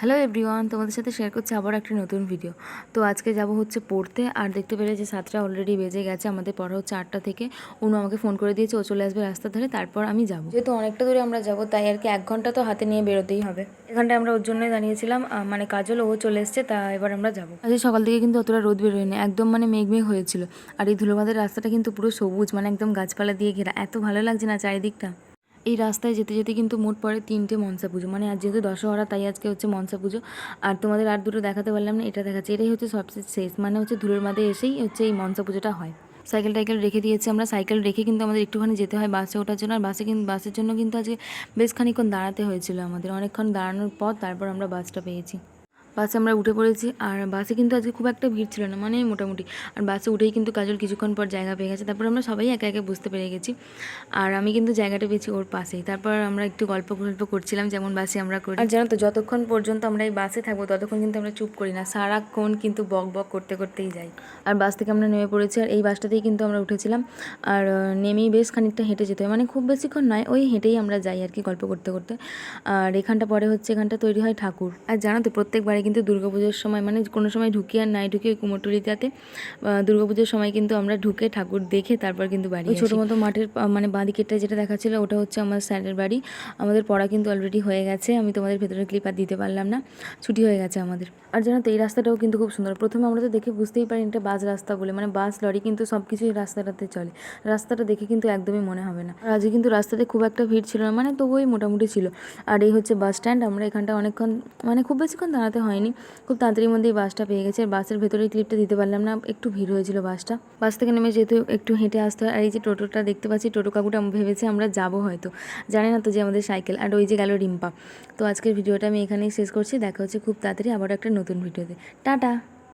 Hello everyone তোমাদের সাথে share করছি আবার একটা নতুন ভিডিও তো আজকে যাব হচ্ছে পড়তে, আর দেখতে পেলে যে সাতটা অলরেডি বেজে গেছে, আমাদের পড়া হচ্ছে আটটা থেকে। উনি আমাকে ফোন করে দিয়েছে, ও চলে আসবে রাস্তা ধরে, তারপর আমি যাব। যেহেতু অনেকটা দূরে আমরা যাব, তাই আর কি এক ঘণ্টা তো হাতে নিয়ে বেরোতেই হবে। এখানটায় আমরা ওর জন্যই দাঁড়িয়েছিলাম মানে কাজল, ও চলে এসছে, তা এবার আমরা যাব। আজকে সকাল থেকে কিন্তু অতটা রোদ বেরোয়নি, একদম মানে মেঘ মেঘ হয়েছিল। আর এই ধুলোবাদের রাস্তাটা কিন্তু পুরো সবুজ মানে একদম গাছপালা দিয়ে ঘেরা। এত ভালো লাগছে না চারিদিকটা? এই রাস্তায় যেতে যেতে কিন্তু মোট পড়ে তিনটে মনসা পুজো। মানে আজ যেহেতু দশহরা, তাই আজকে হচ্ছে মনসা পুজো। আর তোমাদের আর দুটো দেখাতে পারলাম না, এটা দেখাচ্ছে। এটাই হচ্ছে সবচেয়ে শেষ। মানে হচ্ছে ধুলোর মাঝে এসেই হচ্ছে এই মনসা পুজোটা হয়। সাইকেল টাইকেল রেখে দিয়েছি আমরা। সাইকেল রেখে কিন্তু আমাদের একটুখানি যেতে হয় বাসে ওঠার জন্য। আর বাসে কিন্তু বাসের জন্য কিন্তু আজকে বেশ খানিক্ষণ দাঁড়াতে হয়েছিল আমাদের। অনেকক্ষণ দাঁড়ানোর পর তারপর আমরা বাসটা পেয়েছি। বাসে আমরা উঠে পড়েছি, আর বাসে কিন্তু আজকে খুব একটা ভিড় ছিল না মানে মোটামুটি। আর বাসে উঠেই কিন্তু কাজল কিছুক্ষণ পর জায়গা পেয়ে গেছে, তারপর আমরা সবাই একে একে বুঝতে পেরে গেছি। আর আমি কিন্তু জায়গাটা পেয়েছি ওর পাশেই, তারপর আমরা একটু গল্প গল্প করছিলাম, যেমন বাসে আমরা করি। আর জানো তো, যতক্ষণ পর্যন্ত আমরা এই বাসে থাকব, ততক্ষণ কিন্তু আমরা চুপ করি না, সারাক্ষণ কিন্তু বক বক করতে করতেই যাই। আর বাস থেকে আমরা নেমে পড়েছি, আর এই বাসটাতেই কিন্তু আমরা উঠেছিলাম, আর নেমেই বেশ খানিকটা হেঁটে যেতে হয় মানে খুব বেশিক্ষণ নয়, ওই হেঁটেই আমরা যাই আর কি গল্প করতে করতে। আর এখানটা পরে হচ্ছে এখানটা তৈরি হয় ঠাকুর। আর জানো তো, প্রত্যেকবারে কিন্তু দুর্গাপুজোর সময় মানে কোনো সময় ঢুকি আর নাই ঢুকি ওই কুমোরটুলিটাতে দুর্গাপুজোর সময় কিন্তু আমরা ঢুকে ঠাকুর দেখে তারপর কিন্তু বাড়ি ছোটো মতো মাঠের মানে বাঁ দিকেরটা যেটা দেখাচ্ছিল ওটা হচ্ছে আমার স্যারের বাড়ি। আমাদের পড়া কিন্তু অলরেডি হয়ে গেছে আমি তোমাদের ভেতরের ক্লিপ আর দিতে পারলাম না ছুটি হয়ে গেছে আমাদের। আর জানো তো এই রাস্তাটাও কিন্তু খুব সুন্দর। প্রথমে আমরা তো দেখে বুঝতেই পারি এটা বাস রাস্তা বলে মানে বাস লরি কিন্তু সব কিছুই রাস্তাটাতে চলে। রাস্তাটা দেখে কিন্তু একদমই মনে হবে না। আর আজকে কিন্তু রাস্তাতে খুব একটা ভিড় ছিল না মানে তবুই মোটামুটি ছিল। আর এই হচ্ছে বাস স্ট্যান্ড আমরা এখানটা অনেকক্ষণ মানে খুব বেশিক্ষণ দাঁড়াতে হয়নি। খুব তাড়াতাড়ির মধ্যেই বাসটা পেয়ে গেছে। আর বাসের ভেতরে ক্লিপটা দিতে পারলাম না। একটু ভিড় হয়েছিল বাসটা। বাস থেকে নেমে যেহেতু একটু হেঁটে আসতে হয়। আর এই যে টোটোটা দেখতে পাচ্ছি, টোটো কাকুটা ভেবেছে আমরা যাব হয়তো। জানি না তো যে আমাদের সাইকেল। আর ওই যে গেল রিম্পা। তো আজকের ভিডিওটা আমি এখানেই শেষ করছি। দেখা হচ্ছে খুব তাড়াতাড়ি আবার একটা নতুন ভিডিওতে। টাটা!